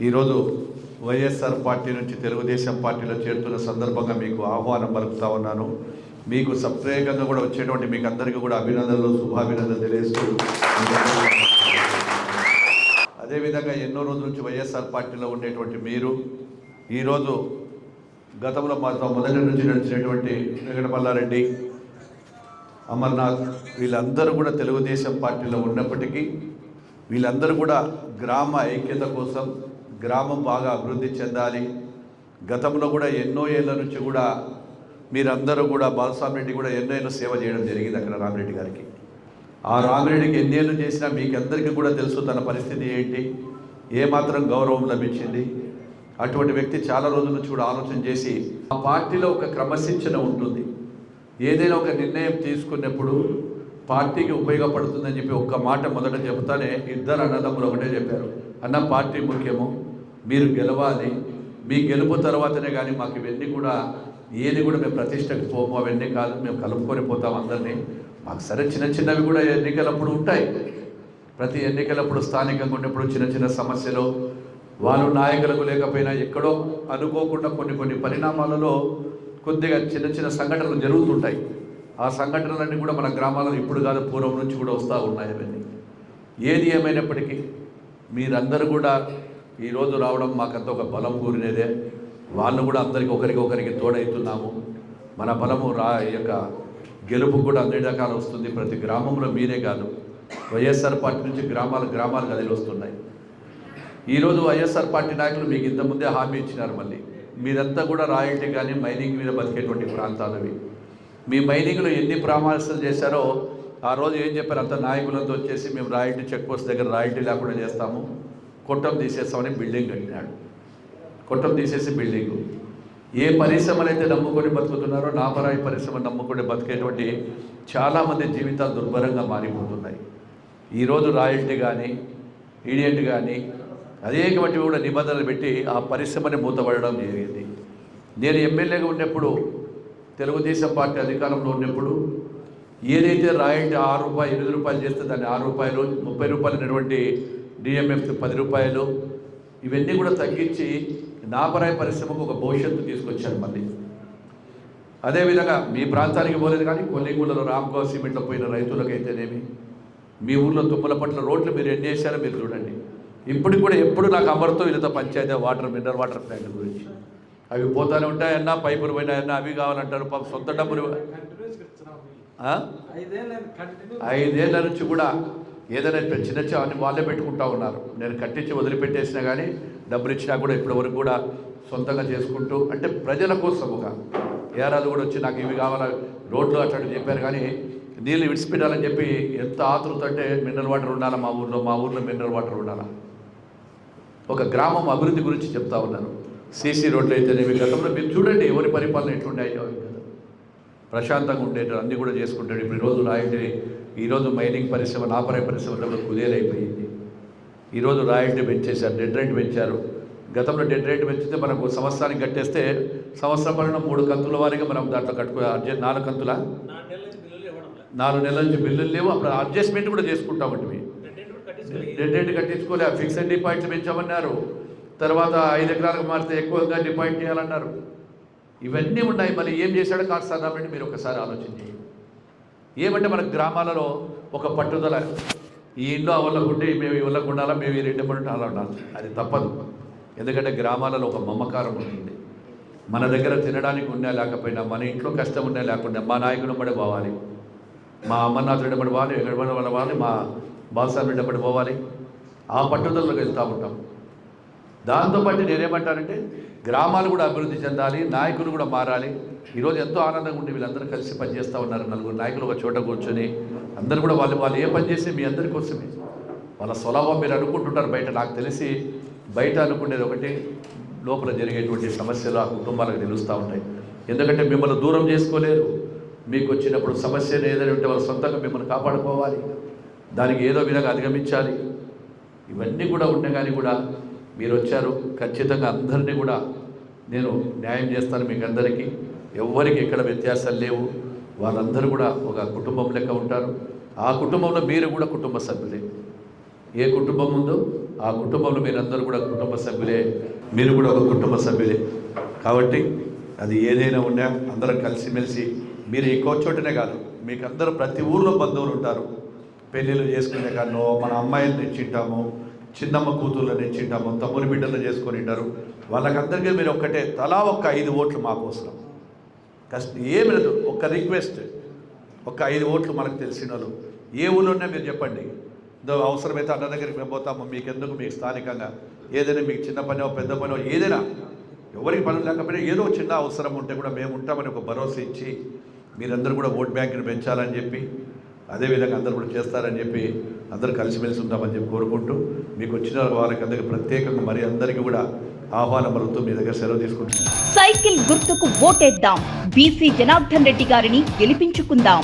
ఈరోజు వైఎస్ఆర్ పార్టీ నుంచి తెలుగుదేశం పార్టీలో చేరుతున్న సందర్భంగా మీకు ఆహ్వానం పలుకుతా ఉన్నాను. మీకు సప్రేకంగా కూడా వచ్చేటువంటి మీకు అందరికీ కూడా అభినందనలు శుభాభినందనలు తెలియజేస్తూ అదేవిధంగా ఎన్నో రోజుల నుంచి వైఎస్ఆర్ పార్టీలో ఉండేటువంటి మీరు ఈరోజు గతంలో మాతో మొదటి నుంచి నడిచినటువంటి వెంకటమల్లారెడ్డి అమర్నాథ్ వీళ్ళందరూ కూడా తెలుగుదేశం పార్టీలో ఉన్నప్పటికీ వీళ్ళందరూ కూడా గ్రామ ఐక్యత కోసం గ్రామం బాగా అభివృద్ధి చెందాలి. గతంలో కూడా ఎన్నో ఏళ్ళ నుంచి కూడా మీరందరూ కూడా బాలస్వామి రెడ్డి కూడా ఎన్నో ఏళ్ళ సేవ చేయడం జరిగింది అక్కడ రామిరెడ్డి గారికి. ఆ రామిరెడ్డికి ఎన్నేళ్ళు చేసినా మీకు అందరికీ కూడా తెలుసు తన పరిస్థితి ఏంటి ఏమాత్రం గౌరవం లభించింది. అటువంటి వ్యక్తి చాలా రోజుల నుంచి కూడా ఆలోచన చేసి ఆ పార్టీలో ఒక క్రమశిక్షణ ఉంటుంది. ఏదైనా ఒక నిర్ణయం తీసుకున్నప్పుడు పార్టీకి ఉపయోగపడుతుందని చెప్పి ఒక్క మాట మొదట చెబుతానే ఇద్దరు అన్నదమ్ములు ఒకటే చెప్పారు. అన్న పార్టీ ముఖ్యము మీరు గెలవాలి. మీ గెలుపు తర్వాతనే కానీ మాకు ఇవన్నీ కూడా ఏది కూడా మేము ప్రతిష్టకు పోము. అవన్నీ కాదు మేము కలుపుకొని పోతాం అందరినీ. మాకు సరే చిన్న చిన్నవి కూడా ఎన్నికలప్పుడు ఉంటాయి. ప్రతి ఎన్నికలప్పుడు స్థానికంగా ఉన్నప్పుడు చిన్న చిన్న సమస్యలు వాళ్ళు నాయకులకు లేకపోయినా ఎక్కడో అనుకోకుండా కొన్ని కొన్ని పరిణామాలలో కొద్దిగా చిన్న చిన్న సంఘటనలు జరుగుతుంటాయి. ఆ సంఘటనలన్నీ కూడా మన గ్రామాలలో ఇప్పుడు కాదు పూర్వం నుంచి కూడా వస్తూ ఉన్నాయి అవన్నీ. ఏది ఏమైనప్పటికీ మీరందరూ కూడా ఈరోజు రావడం మాకంతా ఒక బలం కూరినదే వాళ్ళు కూడా అందరికి ఒకరికి ఒకరికి తోడవుతున్నాము మన బలము రా ఈ యొక్క గెలుపు కూడా అన్ని రకాలు వస్తుంది. ప్రతి గ్రామంలో మీరే కాదు. వైఎస్ఆర్ పార్టీ నుంచి గ్రామాలు గ్రామాలు కదిలి వస్తున్నాయి. ఈరోజు వైఎస్ఆర్ పార్టీ నాయకులు మీకు ఇంతకుముందే హామీ ఇచ్చినారు మళ్ళీ. మీరంతా కూడా రాయల్టీ కానీ మైనింగ్ మీద బతికేటువంటి ప్రాంతాలవి మీ మైనింగ్లో ఎన్ని ప్రామాణికలు చేశారో ఆ రోజు ఏం చెప్పారు? అంత నాయకులంతా వచ్చేసి మేము రాయల్టీ చెక్ పోస్ట్ దగ్గర రాయల్టీ లేకుండా చేస్తాము. కొట్టం తీసేస్తామని బిల్డింగ్ కట్టినాడు. కొట్టం తీసేసి బిల్డింగు. ఏ పరిశ్రమలు అయితే నమ్ముకొని బతుకుతున్నారో నాపరాయి పరిశ్రమ నమ్ముకొని బతికేటువంటి చాలామంది జీవితాలు దుర్భరంగా మారిపోతున్నాయి. ఈరోజు రాయల్టీ కానీ ఈడియంట్ కానీ అనేకమంటి కూడా నిబంధనలు పెట్టి ఆ పరిశ్రమని మూతపడడం జరిగింది. నేను ఎమ్మెల్యేగా ఉన్నప్పుడు తెలుగుదేశం పార్టీ అధికారంలో ఉన్నప్పుడు ఏదైతే రాయల్టీ ఆరు రూపాయలు ఎనిమిది రూపాయలు చేస్తే దాన్ని ఆరు రూపాయలు ముప్పై రూపాయలు అనేటువంటి డిఎంఎఫ్ పది రూపాయలు ఇవన్నీ కూడా తగ్గించి నాపరాయి పరిశ్రమకు ఒక భవిష్యత్తు తీసుకొచ్చారు మళ్ళీ. అదేవిధంగా మీ ప్రాంతానికి పోలేదు కానీ కొల్లిగూడలో రామ్గో సిమెంట్లో పోయిన రైతులకైతేనేమి మీ ఊర్లో తుమ్మల పట్ల రోడ్లు మీరు ఎన్ని వేసారో మీరు చూడండి. ఇప్పటికి కూడా ఎప్పుడు నాకు అమరుతో వీళ్ళతో panchayati water mineral water plant గురించి. అవి పోతానే ఉంటాయన్నా పైపులు పోయినాయన్నా అవి కావాలంటారు పాపం సొంత డబ్బులు ఆ? ఐదేళ్ళ నుంచి కూడా ఏదైనా చిన్న చిన్న అన్ని వాళ్ళే పెట్టుకుంటా ఉన్నారు. నేను కట్టించి వదిలిపెట్టేసినా కానీ డబ్బులు ఇచ్చినా కూడా ఇప్పటి వరకు కూడా సొంతంగా చేసుకుంటూ అంటే ప్రజల కోసం ఒక ఏరాలు కూడా వచ్చి నాకు ఇవి కావాలా రోడ్లు అట్లాంటివి చెప్పారు కానీ నీళ్ళు విడిచిపెట్టాలని చెప్పి ఎంత ఆతృత అంటే మినరల్ వాటర్ ఉండాలా మా ఊర్లో మా ఊర్లో మినరల్ వాటర్ ఉండాలా? ఒక గ్రామం అభివృద్ధి గురించి చెప్తా ఉన్నాను. సీసీ రోడ్లు అయితేనేవి గతంలో మీరు చూడండి ఎవరి పరిపాలన ఎట్లుండాయో కదా ప్రశాంతంగా ఉండేది అన్నీ కూడా చేసుకుంటాడు. ఇప్పుడు ఈరోజు రాయల్టీ ఈరోజు మైనింగ్ పరిశ్రమ నాపరాయి పరిశ్రమ కూడా కుదేలైపోయింది. ఈరోజు రాయల్టీ పెంచేశారు డెడ్ రేట్ పెంచారు. గతంలో డెడ్ రేట్ పెంచితే మనకు సంవత్సరానికి కట్టేస్తే సంవత్సరం పడిన మూడు కంతుల వారీగా మనం దాంట్లో కట్టుకో అడ్జస్ట్ నాలుగు కంతుల? నాలుగు నెలల నుంచి బిల్లులు లేవు. అప్పుడు అడ్జస్ట్మెంట్ కూడా చేసుకుంటామండి డెడ్ రేట్ కట్టించుకోలే. ఫిక్స్డ్ డిపాజిట్ పెంచామన్నారు. తర్వాత ఐదు ఎకరాలకు మారితే ఎక్కువగా డిపాజిట్ చేయాలన్నారు. ఇవన్నీ ఉన్నాయి. మళ్ళీ ఏం చేశాడో కాదు సార్ మీరు ఒకసారి ఆలోచన చేయండి. ఏమంటే మన గ్రామాలలో ఒక పట్టుదల ఈ ఇంట్లో అవ్వకుంటే ఉంటే మేము ఈ వాళ్ళకు ఉండాలా మేము ఈ రెండు పడి అలా ఉండాలి? అది తప్పదు. ఎందుకంటే గ్రామాలలో ఒక మమకారం ఉంటుంది మన దగ్గర తినడానికి ఉన్నా లేకపోయినా మన ఇంట్లో కష్టం ఉన్నా లేకుండా మా నాయకుడు పడి పోవాలి. మా అమర్నాథ్ రెడ్డి పడి పోవాలి ఎక్కడ పడి పోవాలి మా బాలసామి రెడ్డి పడి పోవాలి. ఆ పట్టుదలకు వెళ్తూ ఉంటాం. దాంతోపాటు నేనేమంటానంటే గ్రామాలు కూడా అభివృద్ధి చెందాలి నాయకులు కూడా మారాలి. ఈరోజు ఎంతో ఆనందంగా ఉండి వీళ్ళందరూ కలిసి పనిచేస్తూ ఉన్నారు. నలుగురు నాయకులు ఒక చోట కూర్చొని అందరూ కూడా వాళ్ళు వాళ్ళు ఏ పని చేసి మీ అందరి కోసమే. వాళ్ళ స్వలాభం మీరు అనుకుంటుంటారు బయట. నాకు తెలిసి బయట అనుకునేది ఒకటి లోపల జరిగేటువంటి సమస్యలు ఆ కుటుంబాలకు తెలుస్తూ ఉంటాయి. ఎందుకంటే మిమ్మల్ని దూరం చేసుకోలేరు. మీకు వచ్చినప్పుడు సమస్యను ఏదైనా ఉంటే వాళ్ళ సొంతంగా మిమ్మల్ని కాపాడుకోవాలి. దానికి ఏదో విధంగా అధిగమించాలి. ఇవన్నీ కూడా ఉంటే కానీ కూడా మీరు వచ్చారు ఖచ్చితంగా అందరినీ కూడా నేను న్యాయం చేస్తాను మీకు అందరికీ ఎవ్వరికి ఎక్కడ వ్యత్యాసాలు లేవు. వాళ్ళందరూ కూడా ఒక కుటుంబం లెక్క ఉంటారు. ఆ కుటుంబంలో మీరు కూడా కుటుంబ సభ్యులే. ఏ కుటుంబం ఉందో ఆ కుటుంబంలో మీరందరూ కూడా కుటుంబ సభ్యులే. మీరు కూడా ఒక కుటుంబ సభ్యులే. కాబట్టి అది ఏదైనా ఉన్నా అందరం కలిసిమెలిసి మీరు ఎక్కువ చోటనే కాదు మీకు అందరూ ప్రతి ఊర్లో బంధువులు ఉంటారు పెళ్ళిళ్ళు చేసుకునే కానో మన అమ్మాయిలు తెచ్చింటాము చిన్నమ్మ కూతుర్లు తెచ్చింటాము తమ్ముని బిడ్డలు చేసుకొని ఉంటారు. వాళ్ళకందరికీ మీరు ఒక్కటే తలా ఒక్క ఐదు ఓట్లు మాకు అవసరం. కష్ట ఏమి లేదు. ఒక్క రిక్వెస్ట్ ఒక ఐదు ఓట్లు మనకు తెలిసిన వాళ్ళు. ఏ ఊళ్ళోనే మీరు చెప్పండి. అవసరమైతే అన్న దగ్గరికి మేము పోతాము. మీకు ఎందుకు మీకు స్థానికంగా ఏదైనా మీకు చిన్న పనో పెద్ద పనో ఏదైనా. ఎవరికి పనులు లేకపోయినా ఏదో చిన్న అవసరం ఉంటే కూడా మేము ఉంటామని ఒక భరోసా ఇచ్చి మీరందరూ కూడా ఓట్ బ్యాంకుని పెంచాలని చెప్పి అదేవిధంగా అందరూ కూడా చేస్తారని చెప్పి అందరూ కలిసిమెలిసి ఉంటామని చెప్పి కోరుకుంటూ మీకు వచ్చిన వారికి అందరికీ ప్రత్యేకంగా మరి అందరికీ కూడా ఆహ్వానం పలుకుతూ మీ దగ్గర సెలవు తీసుకుంటున్నాను. సైకిల్ గుర్తుకు ఓటేద్దాం. బీసీ జనార్దన్ రెడ్డి గారిని గెలిపించుకుందాం.